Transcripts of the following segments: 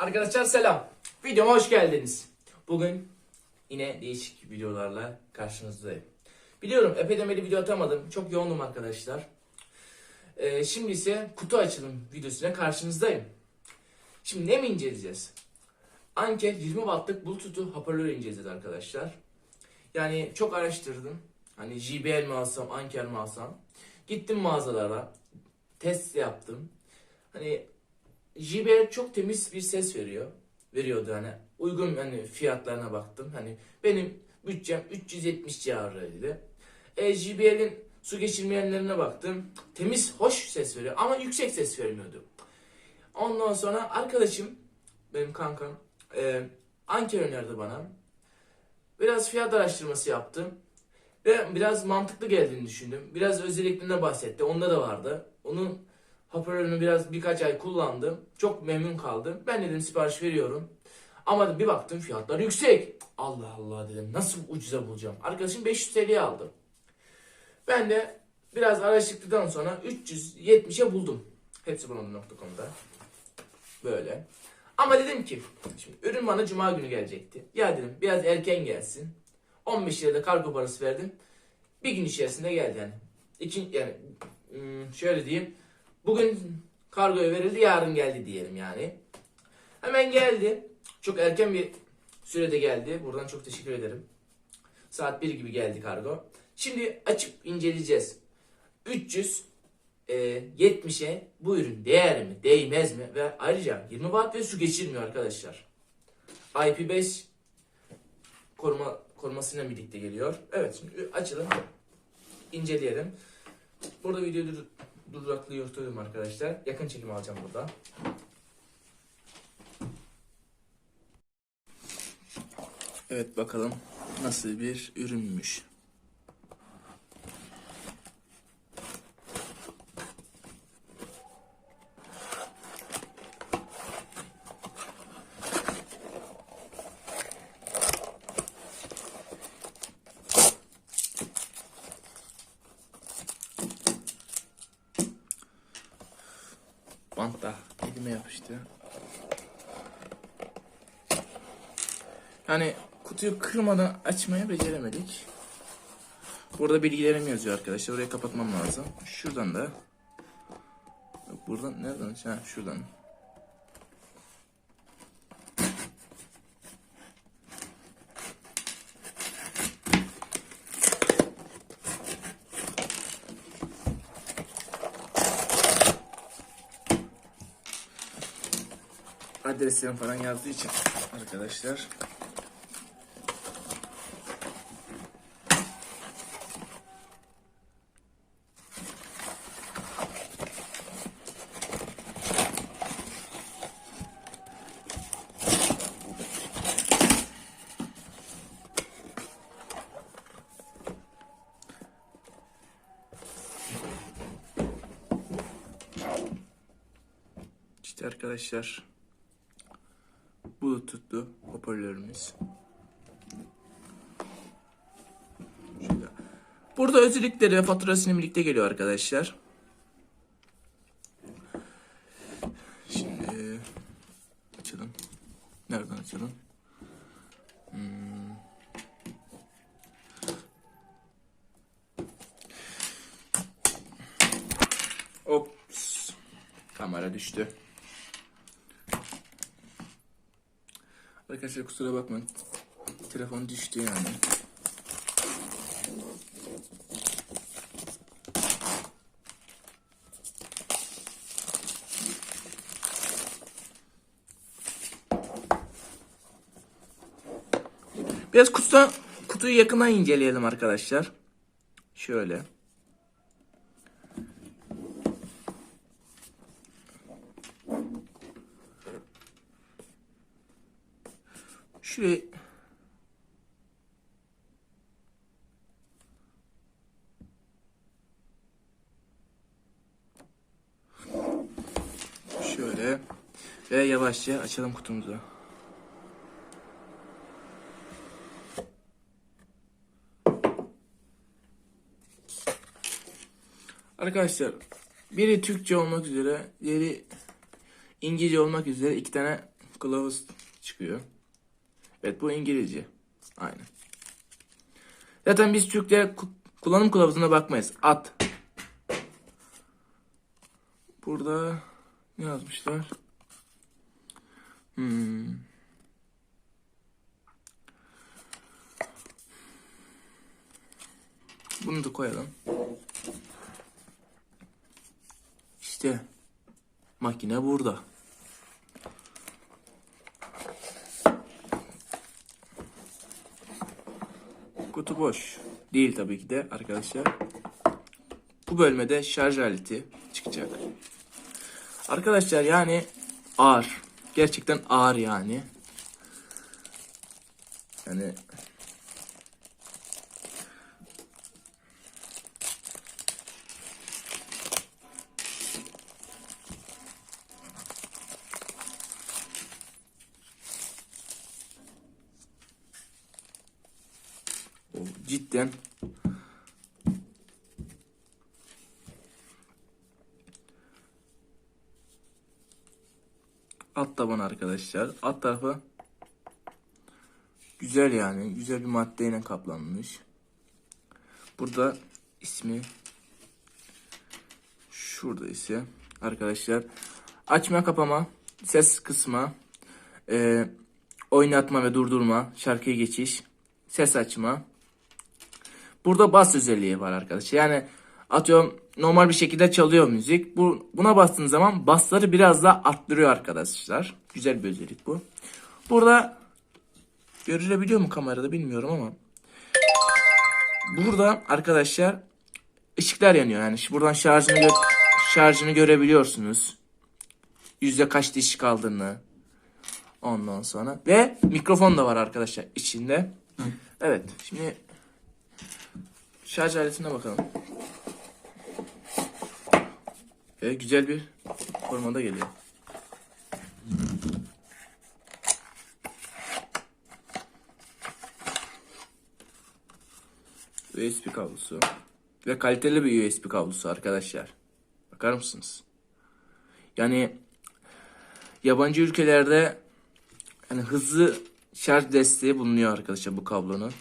Arkadaşlar selam. Videoma hoş geldiniz. Bugün yine değişik videolarla karşınızdayım. Biliyorum epeyden beri video atamadım. Çok yoğundum arkadaşlar. Ee, şimdi ise kutu açılım videosuyla karşınızdayım. Şimdi ne mi inceleyeceğiz? Anker 20 wattlık Bluetooth hoparlör inceleyeceğiz arkadaşlar. Yani çok araştırdım. Hani JBL mi alsam, Anker mi alsam. Gittim mağazalara. Test yaptım. Hani JBL çok temiz bir ses veriyor. Veriyordu hani. Uygun hani fiyatlarına baktım. Hani benim bütçem 370 civarıydı. E, JBL'in su geçirmeyenlerine baktım. Temiz, hoş ses veriyor ama yüksek ses vermiyordu. Ondan sonra arkadaşım, benim kankam, e, Anker önerdi bana. Biraz fiyat araştırması yaptım. Ve biraz mantıklı geldiğini düşündüm. Biraz özelliklerine bahsetti. Onda da vardı. Onun hoparlörünü biraz birkaç ay kullandım. Çok memnun kaldım. Ben dedim sipariş veriyorum. Ama bir baktım fiyatlar yüksek. Allah Allah dedim. Nasıl ucuza bulacağım? Arkadaşım 500 TL'ye aldı. Ben de biraz araştırdıktan sonra 370'e buldum. Hepsi bunun.com'da. Böyle. Ama dedim ki şimdi ürün bana cuma günü gelecekti. Ya dedim biraz erken gelsin. 15 lirada kargo parası verdim. Bir gün içerisinde geldi yani. İki, yani hmm, şöyle diyeyim. Bugün kargoya verildi yarın geldi diyelim yani. Hemen geldi. Çok erken bir sürede geldi. Buradan çok teşekkür ederim. Saat 1 gibi geldi kargo. Şimdi açıp inceleyeceğiz. 300 e, 70'e bu ürün değer mi, değmez mi? Ve ayrıca 20 watt ve su geçirmiyor arkadaşlar. IP5 koruma korumasıyla birlikte geliyor. Evet şimdi açalım. inceleyelim. Burada videoyu dur duraklıyordum arkadaşlar. Yakın çekim alacağım burada. Evet bakalım nasıl bir ürünmüş. Bant da yapıştı. Yani kutuyu kırmadan açmayı beceremedik. Burada bilgilerim yazıyor arkadaşlar. Orayı kapatmam lazım. Şuradan da. Buradan nereden? Ha şuradan. Adreslerim falan yazdığı için arkadaşlar. İşte arkadaşlar Bluetooth'lu hoparlörümüz. Şöyle. Burada özellikleri ve faturasını birlikte geliyor arkadaşlar. Şimdi açalım. Nereden açalım? Hmm. Ops. Kamera düştü. Arkadaşlar kusura bakmayın. Telefon düştü yani. Biraz kutudan, kutuyu yakından inceleyelim arkadaşlar. Şöyle. Şuraya Şöyle ve yavaşça açalım kutumuzu. Arkadaşlar biri Türkçe olmak üzere, diğeri İngilizce olmak üzere iki tane kılavuz çıkıyor. Evet bu İngilizce. Aynen. Zaten biz Türkler ku- kullanım kılavuzuna bakmayız. At. Burada ne yazmışlar? Hmm. Bunu da koyalım. İşte makine burada. Kutu boş. Değil tabii ki de arkadaşlar. Bu bölmede şarj aleti çıkacak. Arkadaşlar yani ağır. Gerçekten ağır yani. Yani cidden alt taban arkadaşlar. Alt tarafı güzel yani. Güzel bir maddeyle kaplanmış. Burada ismi şurada ise arkadaşlar açma kapama ses kısma e, oynatma ve durdurma şarkıya geçiş ses açma burada bas özelliği var arkadaşlar yani atıyorum normal bir şekilde çalıyor müzik. Bu buna bastığınız zaman basları biraz daha arttırıyor arkadaşlar. Güzel bir özellik bu. Burada görülebiliyor mu kamerada bilmiyorum ama burada arkadaşlar ışıklar yanıyor. Yani buradan şarjını gö- şarjını görebiliyorsunuz. Yüzde kaç diş kaldığını. Ondan sonra. Ve mikrofon da var arkadaşlar içinde. Evet şimdi şarj aletine bakalım. Ve güzel bir formada geliyor. USB kablosu. Ve kaliteli bir USB kablosu arkadaşlar. Bakar mısınız? Yani yabancı ülkelerde hani hızlı şarj desteği bulunuyor arkadaşlar bu kablonun.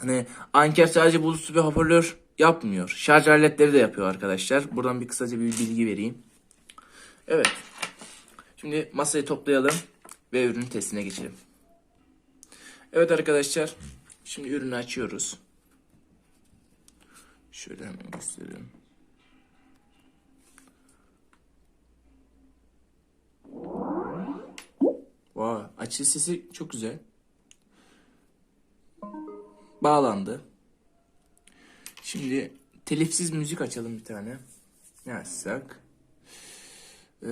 Hani Anker sadece Bluetooth ve hoparlör yapmıyor. Şarj aletleri de yapıyor arkadaşlar. Buradan bir kısaca bir bilgi vereyim. Evet. Şimdi masayı toplayalım ve ürün testine geçelim. Evet arkadaşlar. Şimdi ürünü açıyoruz. Şöyle hemen göstereyim. Vay, açı sesi çok güzel. Bağlandı. Şimdi telifsiz müzik açalım bir tane. Ne açsak? Ee,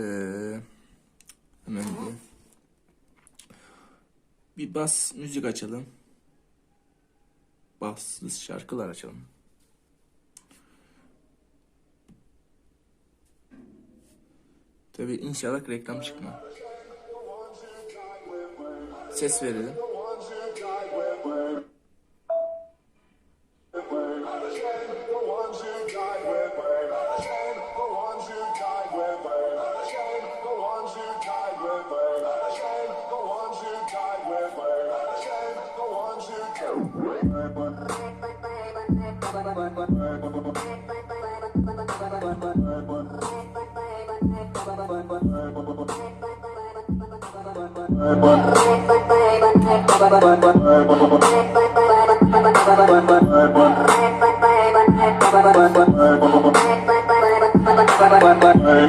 hemen bir. Bir bas müzik açalım. Bassız şarkılar açalım. Tabii inşallah reklam çıkmaz. Ses verelim. I'm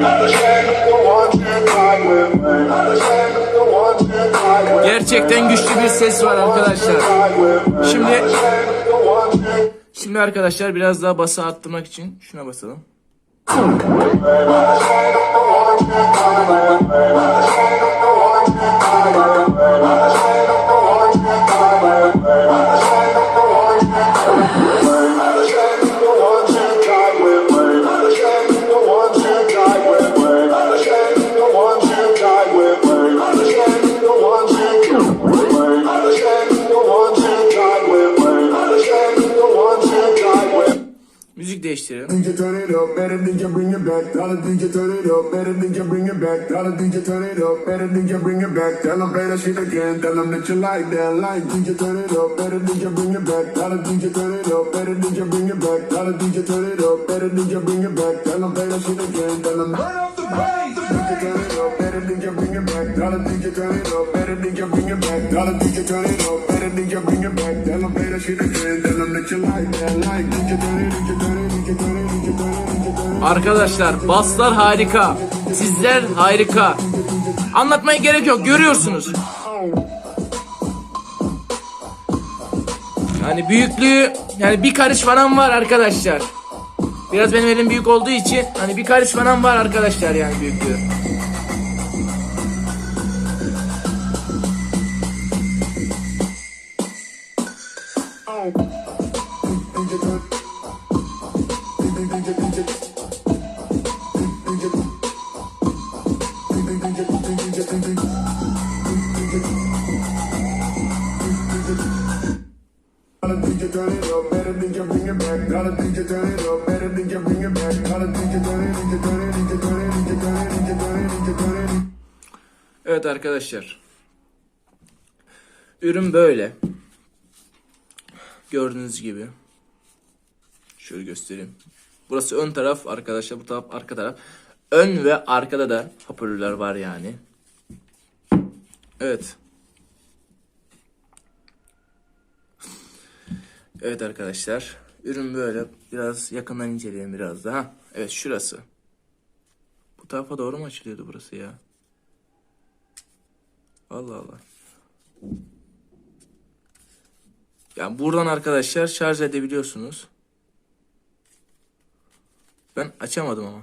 the shadow, the one you. Gerçekten güçlü bir ses var arkadaşlar. Şimdi Şimdi arkadaşlar biraz daha bası arttırmak için şuna basalım. Tell the DJ turn it up, better DJ bring it back. Tell the DJ turn it up, better DJ bring it back. Tell them play that shit again, tell them that you like that. Like DJ turn it up, better DJ bring it back. Tell the DJ turn it up, better DJ bring it back. Tell the DJ turn it up, better DJ bring it back. Tell them play that shit again, tell them turn up the bass. DJ turn it up, better DJ bring it back. Tell the DJ turn it up, better DJ bring it back. Tell the DJ turn it up, better DJ bring it back. Arkadaşlar baslar harika. Sizler harika. Anlatmaya gerek yok görüyorsunuz. Yani büyüklüğü yani bir karış falan var arkadaşlar. Biraz benim elim büyük olduğu için hani bir karış falan var arkadaşlar yani büyüklüğü. Evet arkadaşlar. Ürün böyle. Gördüğünüz gibi. Şöyle göstereyim. Burası ön taraf arkadaşlar. Bu taraf arka taraf. Ön ve arkada da hoparlörler var yani. Evet. Evet arkadaşlar. Ürün böyle. Biraz yakından inceleyelim biraz daha. Evet şurası. Bu tarafa doğru mu açılıyordu burası ya? Allah Allah. Yani buradan arkadaşlar şarj edebiliyorsunuz. Ben açamadım ama.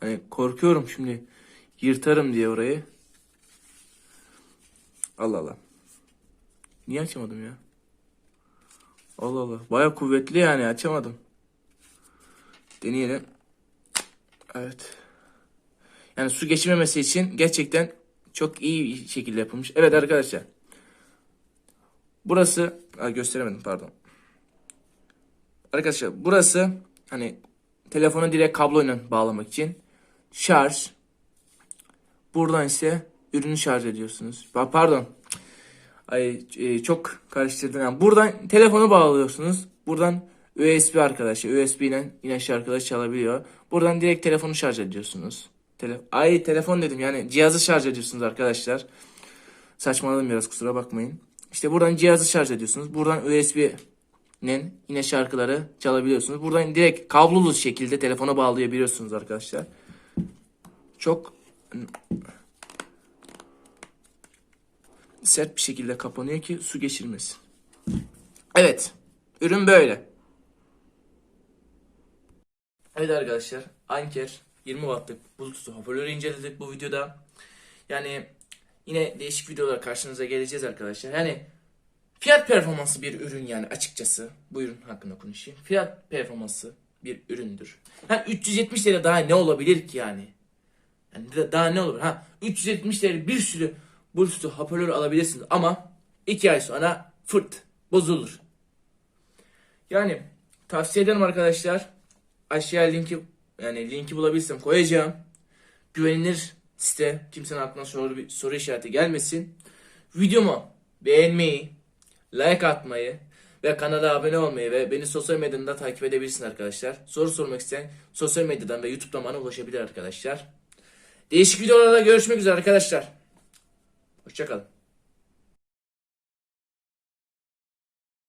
Hani korkuyorum şimdi yırtarım diye orayı. Allah Allah. Niye açamadım ya? Allah Allah. Baya kuvvetli yani açamadım. Deneyelim. Evet. Yani su geçirmemesi için gerçekten çok iyi şekilde yapılmış. Evet arkadaşlar. Burası Aa, gösteremedim pardon. Arkadaşlar burası hani telefonu direkt kabloyla bağlamak için şarj. Buradan ise ürünü şarj ediyorsunuz. Pa- Pardon. Ay e, çok karıştırdım. Yani buradan telefonu bağlıyorsunuz. Buradan USB arkadaşlar. USB ile yine şarkıları çalabiliyor. Buradan direkt telefonu şarj ediyorsunuz. Tele Ay telefon dedim yani cihazı şarj ediyorsunuz arkadaşlar. Saçmaladım biraz kusura bakmayın. İşte buradan cihazı şarj ediyorsunuz. Buradan USB'nin yine şarkıları çalabiliyorsunuz. Buradan direkt kablolu şekilde telefona bağlayabiliyorsunuz arkadaşlar. Çok sert bir şekilde kapanıyor ki su geçirmesin. Evet. Ürün böyle. Evet arkadaşlar. Anker 20 wattlık Bluetooth hoparlörü inceledik bu videoda. Yani yine değişik videolar karşınıza geleceğiz arkadaşlar. Yani fiyat performansı bir ürün yani açıkçası. Bu ürün hakkında konuşayım. Fiyat performansı bir üründür. Ha 370 lira daha ne olabilir ki yani? Yani da- daha ne olur? Ha 370 lira bir sürü Bluetooth hoparlör alabilirsiniz ama 2 ay sonra fırt bozulur. Yani tavsiye ederim arkadaşlar. Aşağıya linki yani linki bulabilirsem koyacağım. Güvenilir site. Kimsenin aklına soru, bir soru işareti gelmesin. Videomu beğenmeyi, like atmayı ve kanala abone olmayı ve beni sosyal medyadan da takip edebilirsiniz arkadaşlar. Soru sormak isteyen sosyal medyadan ve YouTube'dan bana ulaşabilir arkadaşlar. Değişik videolarda görüşmek üzere arkadaşlar. Hoşçakalın.